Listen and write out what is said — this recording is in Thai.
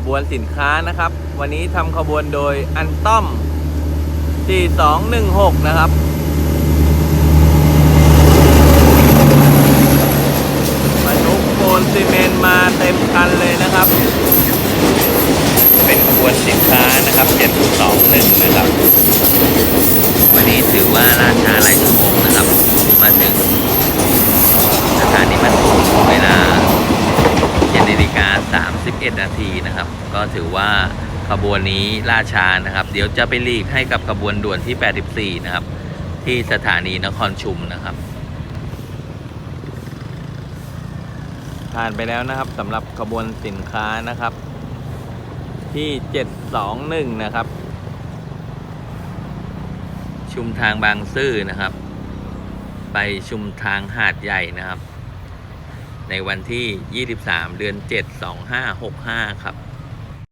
ขบวนสินค้านะครับ วันนี้ทำขบวนโดยอันต้อม 4216 นะครับบรรทุกโคนซีเมนต์มาเต็มคันเลยนะครับ เป็นขบวนสินค้านะครับ 721 นะครับ วันนี้ถือว่าราชาไร้ทุกพงนะครับ มาถึงสถานีบรรทุกเวลา7นาฬิกา 31 นาทีนะครับ ก็ถือว่าขบวนนี้ล่าช้านะครับ เดี๋ยวจะไปลีกให้กับขบวนด่วนที่ 84 นะครับ ที่สถานีนครชุมนะครับ ผ่านไปแล้วนะครับสำหรับขบวนสินค้านะครับ ที่ 721 นะครับ ชุมทางบางซื่อนะครับ ไปชุมทางหาดใหญ่นะครับ ในวันที่ 23 เดือน 7 2565 ครับ